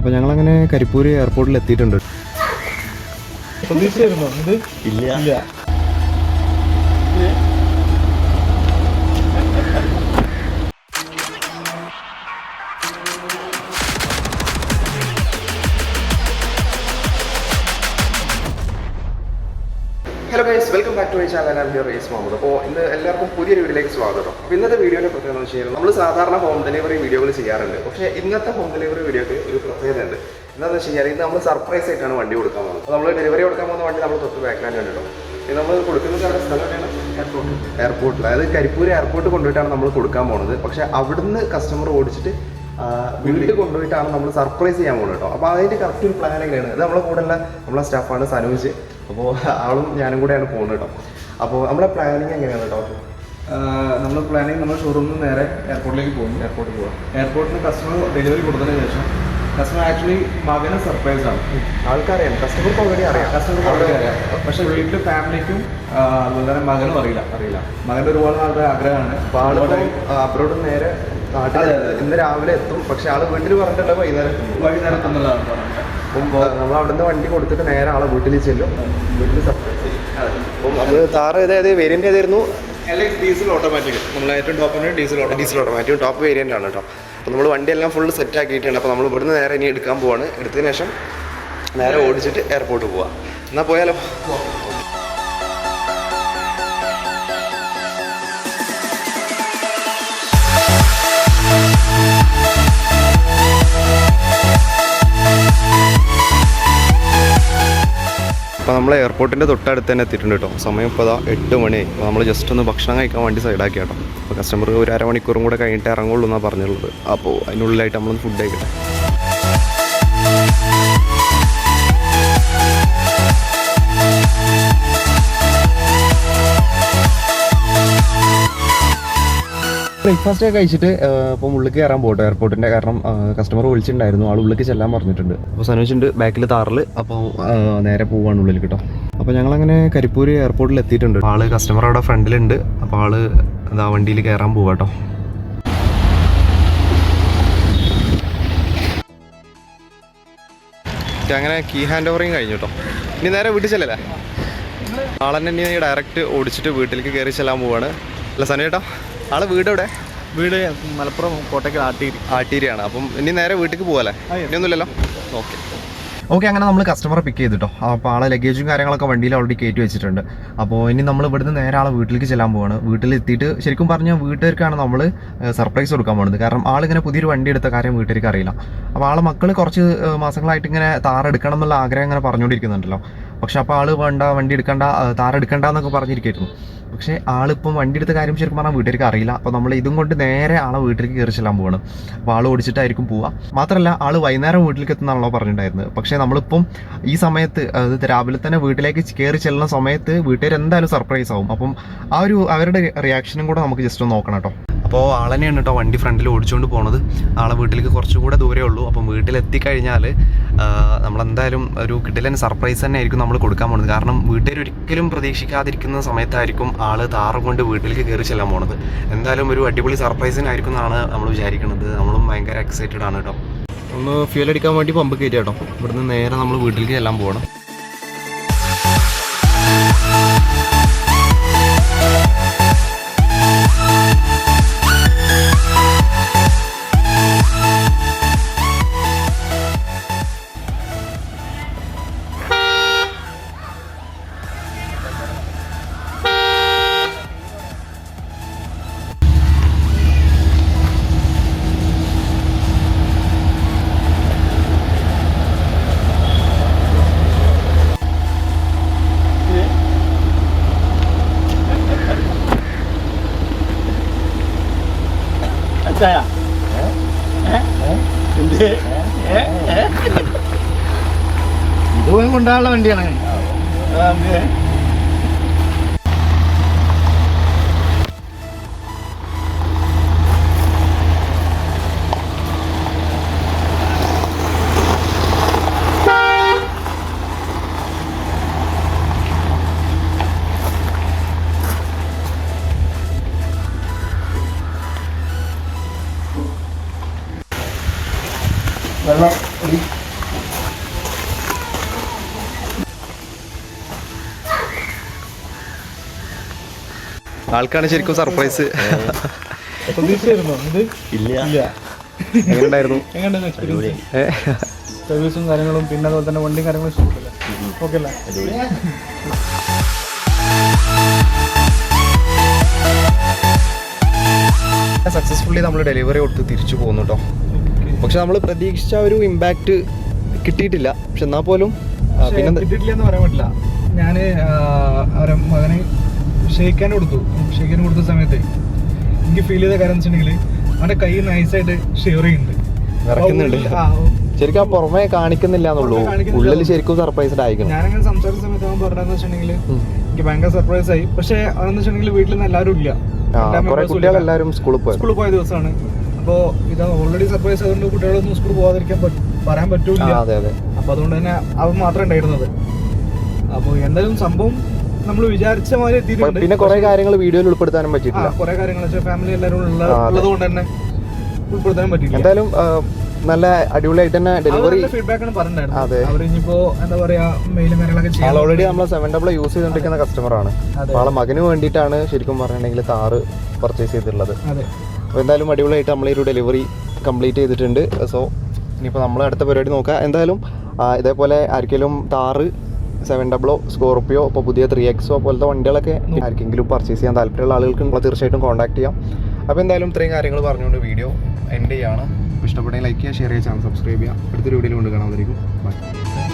അപ്പോൾ ഞങ്ങളങ്ങനെ കരിപ്പൂര് എയർപോർട്ടിൽ എത്തിയിട്ടുണ്ട്. പ്രതീക്ഷയായിരുന്നോ? ഇത്? ഇല്ല. Back to my channel and your raise Muhammad അപ്പോൾ ഇന്ന് എല്ലാവർക്കും പുതിയൊരു വീഡിയോയിലേക്ക് സ്വാഗതം. അപ്പോൾ ഇന്നത്തെ വീഡിയോയുടെ പ്രത്യേകത എന്ന് വെച്ച് കഴിഞ്ഞാൽ നമ്മൾ സാധാരണ ഹോം ഡെലിവറി വീഡിയോകൾ ചെയ്യാറുണ്ട്. പക്ഷേ ഇന്നത്തെ ഹോം ഡെലിവറി വീഡിയോക്ക് ഒരു പ്രത്യേകത ഉണ്ട് എന്താണെന്ന് വെച്ച് കഴിഞ്ഞാൽ ഇത് നമ്മൾ സർപ്രൈസ് ആയിട്ടാണ് വണ്ടി കൊടുക്കാൻ പോകുന്നത്. അപ്പോൾ നമ്മൾ ഡെലിവറി കൊടുക്കാൻ പോകുന്ന വണ്ടി നമ്മൾ തൊട്ട് ബാക്കിലാണ് കണ്ടിട്ടോ നമ്മൾ കൊടുക്കുന്ന അവിടെ സ്ഥലം എയർപോർട്ട് എയർപോർട്ടിൽ അതായത് കരിപ്പൂർ എയർപോർട്ട് കൊണ്ടുപോയിട്ടാണ് നമ്മൾ കൊടുക്കാൻ പോകുന്നത്. പക്ഷേ അവിടുന്ന് കസ്റ്റമർ ഓടിച്ചിട്ട് വീട്ടിൽ കൊണ്ടുപോയിട്ടാണ് നമ്മൾ സർപ്രൈസ് ചെയ്യാൻ പോകുന്നത് കേട്ടോ. അപ്പോൾ അതിന്റെ കറക്റ്റ് ഒരു പ്ലാൻ എങ്ങനെയാണ്? അത് നമ്മളെ കൂടെയുള്ള നമ്മളെ സ്റ്റാഫാണ് സനൂജ്. അപ്പോൾ ആളും ഞാനും കൂടെയാണ് പോകുന്നത് കേട്ടോ അപ്പോൾ നമ്മുടെ പ്ലാനിങ് എങ്ങനെയാണ് കേട്ടോ നമ്മൾ പ്ലാനിങ് നമ്മൾ ഷോറൂമിൽ നിന്ന് നേരെ എയർപോർട്ടിലേക്ക് പോകും എയർപോർട്ടിൽ പോകാം എയർപോർട്ടിന് കസ്റ്റമർ ഡെലിവറി കൊടുത്തതിന് ശേഷം കസ്റ്റമർ ആക്ച്വലി മകന് സർപ്രൈസ് ആണ്. ആൾക്കറിയാം. കസ്റ്റമർക്ക് ഓൾറെഡി അറിയാം. കസ്റ്റമർക്ക് ഓൾറെഡി അറിയാം. പക്ഷേ വീട്ടിൽ ഫാമിലിക്കും അതുപോലെ തന്നെ മകനും അറിയില്ല. അറിയില്ല. മകന്റെ ഒരുപാട് നാളുടെ ആഗ്രഹമാണ്. അപ്പോൾ ആളോട് അബ്രോഡ് നേരെ നാട്ടിൽ. ഇന്ന് രാവിലെ എത്തും. പക്ഷെ ആൾ വീട്ടിൽ പറഞ്ഞിട്ടുള്ള വൈകുന്നേരം എത്തും വൈകുന്നേരം എന്നുള്ളതാണ് പറഞ്ഞത്. അപ്പം നമ്മൾ അവിടുന്ന് വണ്ടി കൊടുത്തിട്ട് നേരെ ആളെ വീട്ടിൽ ചെല്ലും. വീട്ടിൽ സർപ്രൈസ് ചെയ്യും. അപ്പം നമ്മൾ താറ് ഏതായത് വേരിയന്റ് ഏതായിരുന്നു? ഡീസൽ ഓട്ടോമാറ്റിക് നമ്മൾ ഏറ്റവും top diesel auto diesel automatic top variant ആണ് കേട്ടോ അപ്പോൾ നമ്മൾ വണ്ടിയെല്ലാം ഫുൾ സെറ്റ് ആക്കിയിട്ടുണ്ട്. അപ്പോൾ നമ്മൾ ഇവിടുന്ന് നേരെ ഇനി എടുക്കാൻ പോവാണ്. എടുത്തതിന് ശേഷം നേരെ ഓടിച്ചിട്ട് എയർപോർട്ട് പോവാം. എന്നാൽ പോയാലോ? അപ്പോൾ നമ്മൾ എയർപോർട്ടിന്റെ തൊട്ടടുത്ത് തന്നെ എത്തിയിട്ടുണ്ട് കേട്ടോ സമയം ഇപ്പോൾ അതാ എട്ട് മണി. അപ്പോൾ നമ്മൾ ജസ്റ്റ് ഒന്ന് ഭക്ഷണം കഴിക്കാൻ വേണ്ടി സൈഡാക്കി കേട്ടോ അപ്പോൾ കസ്റ്റമർ ഒരു അരമണിക്കൂറും കൂടെ കഴിഞ്ഞിട്ട് ഇറങ്ങുള്ളൂ എന്നാണ് പറഞ്ഞുള്ളത് അപ്പോൾ അതിനുള്ളിലായിട്ട് നമ്മളൊന്ന് ഫുഡ് കഴിക്കട്ടെ. ബ്രേക്ക്ഫാസ്റ്റ് ഒക്കെ കഴിച്ചിട്ട് ഇപ്പോൾ ഉള്ളിൽ കയറാൻ പോകട്ടെ എയർപോർട്ടിന്റെ കാരണം കസ്റ്റമർ വിളിച്ചിട്ടുണ്ടായിരുന്നു. ആൾ ഉള്ളിലേക്ക് ചെല്ലാൻ പറഞ്ഞിട്ടുണ്ട്. അപ്പോൾ സനോജിണ്ട് ബാക്കിൽ താറിൽ അപ്പോൾ നേരെ പോവാണ് ഉള്ളിൽ കേട്ടോ അപ്പോൾ ഞങ്ങളങ്ങനെ കരിപ്പൂർ എയർപോർട്ടിൽ എത്തിയിട്ടുണ്ട്. ആൾ കസ്റ്റമർ അവിടെ ഫ്രണ്ടിലുണ്ട്. അപ്പോൾ ആൾ എന്താ വണ്ടിയിൽ കയറാൻ പോവാട്ടോ അങ്ങനെ കീ ഹാൻഡ് ഓവറിങ് കഴിഞ്ഞു കേട്ടോ ഇനി നേരെ വീട്ടിൽ ചെല്ലല്ലേ? ആളെന്നെ ഇനി ഡയറക്റ്റ് ഓടിച്ചിട്ട് വീട്ടിലേക്ക് കയറി ചെല്ലാൻ പോവാണ്. അല്ല സനേട്ടാ? ആളെ വീട് എവിടെ? വീട് മലപ്പുറം കോട്ടയ്ക്കൽ ആട്ടീരി. ആട്ടീരിയാണ്. അപ്പം ഇനി നേരെ വീട്ടിലേക്ക് പോകാല്ലേ ഇനിയൊന്നുമില്ലല്ലോ? ഓക്കെ. ഓക്കെ അങ്ങനെ നമ്മൾ കസ്റ്റമറെ പിക്ക് ചെയ്തിട്ടോ. അപ്പോൾ ആളെ ലഗേജും കാര്യങ്ങളൊക്കെ വണ്ടിയിൽ ഓൾറെഡി കയറ്റി വെച്ചിട്ടുണ്ട്. അപ്പോൾ ഇനി നമ്മൾ ഇവിടുന്ന് നേരെ ആളെ വീട്ടിലേക്ക് ചെല്ലാൻ പോവാണ്. വീട്ടിലെത്തിയിട്ട് ശരിക്കും പറഞ്ഞാൽ വീട്ടുകാർക്കാണ് നമ്മൾ സർപ്രൈസ് കൊടുക്കാൻ പോകുന്നത് കാരണം ആളിങ്ങനെ പുതിയൊരു വണ്ടി എടുത്ത കാര്യം വീട്ടുകാർക്ക് അറിയില്ല. അപ്പോൾ ആളെ മക്കൾ കുറച്ച് മാസങ്ങളായിട്ട് ഇങ്ങനെ താറെടുക്കണം എന്നുള്ള ആഗ്രഹം ഇങ്ങനെ പറഞ്ഞുകൊണ്ടിരിക്കുന്നുണ്ടല്ലോ. പക്ഷെ അപ്പോൾ ആൾ വേണ്ട വണ്ടി എടുക്കണ്ട താർ എടുക്കണ്ട എന്നൊക്കെ പറഞ്ഞിരിക്കായിരുന്നു. പക്ഷേ ആളിപ്പം വണ്ടി എടുത്ത കാര്യം ശരിക്കും പറഞ്ഞാൽ വീട്ടിലേക്ക് അറിയില്ല. അപ്പോൾ നമ്മൾ ഇതും കൊണ്ട് നേരെ ആളെ വീട്ടിലേക്ക് കയറി ചെല്ലാൻ പോവാണ്. അപ്പോൾ ആൾ ഓടിച്ചിട്ടായിരിക്കും പോവുക. മാത്രമല്ല ആൾ വൈകുന്നേരം വീട്ടിലേക്ക് എത്തുന്നാണല്ലോ പറഞ്ഞിട്ടുണ്ടായിരുന്നത്. പക്ഷേ നമ്മളിപ്പം ഈ സമയത്ത് അതായത് രാവിലെ തന്നെ വീട്ടിലേക്ക് കയറി ചെല്ലുന്ന സമയത്ത് വീട്ടുകാർ എന്തായാലും സർപ്രൈസ് ആവും. അപ്പം ആ ഒരു അവരുടെ റിയാക്ഷനും കൂടെ നമുക്ക് ജസ്റ്റ് ഒന്ന് നോക്കണം കേട്ടോ. അപ്പോൾ ആളെന്നെയാണ് കേട്ടോ വണ്ടി ഫ്രണ്ടിൽ ഓടിച്ചുകൊണ്ട് പോണത്. ആളെ വീട്ടിലേക്ക് കുറച്ചുകൂടെ ദൂരേ ഉള്ളൂ. അപ്പം വീട്ടിലെത്തിക്കഴിഞ്ഞാൽ നമ്മളെന്തായാലും ഒരു കിട്ടിലൻ സർപ്രൈസ് തന്നെ ആയിരിക്കും നമ്മൾ കൊടുക്കാൻ പോകുന്നത് കാരണം വീട്ടുകാർ ഒരിക്കലും പ്രതീക്ഷിക്കാതിരിക്കുന്ന സമയത്തായിരിക്കും ആൾ താറും കൊണ്ട് വീട്ടിലേക്ക് കയറി ചെല്ലാൻ പോണത്. എന്തായാലും ഒരു അടിപൊളി സർപ്രൈസിനായിരിക്കും എന്നാണ് നമ്മൾ വിചാരിക്കുന്നത്. നമ്മളും ഭയങ്കര എക്സൈറ്റഡ് ആണ് കേട്ടോ. ഒന്ന് ഫ്യൂൽ അടിക്കാൻ വേണ്ടി പമ്പ് കയറ്റി കേട്ടോ. ഇവിടുന്ന് നേരെ നമ്മൾ വീട്ടിലേക്ക് ചെല്ലാൻ പോകണം അച്ഛാ ഇത് കൊണ്ടാനുള്ള വണ്ടിയാണ്. വെള്ളം ആൾക്കാണ് ശരിക്കും സർപ്രൈസ്? സർവീസും കാര്യങ്ങളും പിന്നെ അതുപോലെ തന്നെ വണ്ടിയും കാര്യങ്ങളും ഇഷ്ടപ്പെട്ടില്ല? ഓക്കെ അല്ലേ? സക്സസ്ഫുള്ളി നമ്മൾ ഡെലിവറി കൊടുത്ത് തിരിച്ചു പോകുന്നു കേട്ടോ പക്ഷെ നമ്മൾ പ്രതീക്ഷിച്ച ഒരു ഇമ്പാക്റ്റ് കിട്ടിയിട്ടില്ല. പക്ഷെ എന്നാൽ പോലും പിന്നെ കിട്ടിയിട്ടില്ല എന്ന് പറയാൻ പറ്റില്ല. ഞാൻ അവരെ മകന് ഷെയ്ക്കാൻ കൊടുത്തു. ഷെയ്ക്കാൻ കൊടുത്ത സമയത്ത് എനിക്ക് ഫീൽ ചെയ്ത കാര്യം വെച്ചിട്ടുണ്ടെങ്കിൽ അവന്റെ കൈ നൈസായിട്ട് ഷെയർ ചെയ്യുന്നുണ്ട്. ശരിക്കും ആ പുറമെ കാണിക്കുന്നില്ല എന്നുള്ളൂ. ഉള്ളിൽ ശരിക്കും സർപ്രൈസ്ഡ് ആയിരിക്കണം ഞാനങ്ങനെ സംസാരിച്ച സമയത്ത് അവൻ പറഞ്ഞതെന്ന് വെച്ചിട്ടുണ്ടെങ്കിൽ എനിക്ക് ഭയങ്കര സർപ്രൈസ് ആയി. പക്ഷെ അവൻ വെച്ചിട്ടുണ്ടെങ്കിൽ വീട്ടിൽ നിന്ന് എല്ലാവരും ഇല്ല. കുട്ടികളെല്ലാവരും സ്കൂളിൽ പോയി സ്കൂളിൽ പോയ ദിവസമാണ് അപ്പോൾ ഇത് ഓൾറെഡി സർപ്രൈസ് ആയതുകൊണ്ട് കുട്ടികളൊന്നും സ്കൂളിൽ പോകാതിരിക്കാൻ പറയാൻ പറ്റൂല അതെ അതെ. അപ്പൊ അതുകൊണ്ട് തന്നെ അവൻ മാത്രമേ ഉണ്ടായിരുന്നത്. അപ്പോൾ എന്തായാലും സംഭവം നമ്മൾ വിചാരിച്ച മാതിരി എത്തിയിട്ടുണ്ട്. പിന്നെ കുറെ കാര്യങ്ങൾ വീഡിയോയിൽ ഉൾപ്പെടുത്താനും പറ്റിയിട്ടില്ല. കുറെ കാര്യങ്ങൾ വെച്ചാൽ ഫാമിലി എല്ലാവരും ഉള്ളതുകൊണ്ട് ഉള്ളത് കൊണ്ട് തന്നെ ഉൾപ്പെടുത്താനും പറ്റില്ല എന്തായാലും നല്ല അടിപൊളിയായിട്ട് തന്നെ ഡെലിവറി ഫീഡ്ബാക്ക് ആണ് എന്താ പറയാ മെയിലും കാര്യങ്ങളൊക്കെ ആൾ ഓൾറെഡി നമ്മൾ സെവൻ ഡബിൾ യൂസ് ചെയ്തുകൊണ്ടിരിക്കുന്ന കസ്റ്റമർ ആണ്. ആളെ മകന് വേണ്ടിയിട്ടാണ് ശരിക്കും പറഞ്ഞിട്ടുണ്ടെങ്കിൽ കാറ് പർച്ചേസ് ചെയ്തിട്ടുള്ളത്. അപ്പോൾ എന്തായാലും അടിപൊളിയായിട്ട് ഒരു ഡെലിവറി കംപ്ലീറ്റ് ചെയ്തിട്ടുണ്ട്. സോ ഇനിയിപ്പോൾ നമ്മൾ അടുത്ത പരിപാടി നോക്കാം. എന്തായാലും ഇതേപോലെ ആർക്കെങ്കിലും താറ് സെവൻ ഡബിളോ സ്കോർപ്പിയോ ഇപ്പോൾ പുതിയ ത്രീ എക്സോ പോലത്തെ വണ്ടികളൊക്കെ ആർക്കെങ്കിലും പർച്ചേസ് ചെയ്യാൻ താല്പര്യമുള്ള ആളുകൾക്ക് നമ്മൾ തീർച്ചയായിട്ടും കോൺടാക്ട് ചെയ്യാം. അപ്പോൾ എന്തായാലും ഇത്രയും കാര്യങ്ങൾ പറഞ്ഞുകൊണ്ട് വീഡിയോ എൻഡ് ചെയ്യാണ്. ഇഷ്ടപ്പെട്ടെങ്കിൽ ലൈക്ക് ചെയ്യുക ഷെയർ ചെയ്യുക ചാനൽ സബ്സ്ക്രൈബ് ചെയ്യുക. അടുത്തൊരു വീഡിയോയിൽ കൊണ്ട് കാണാമായിരിക്കും ബൈ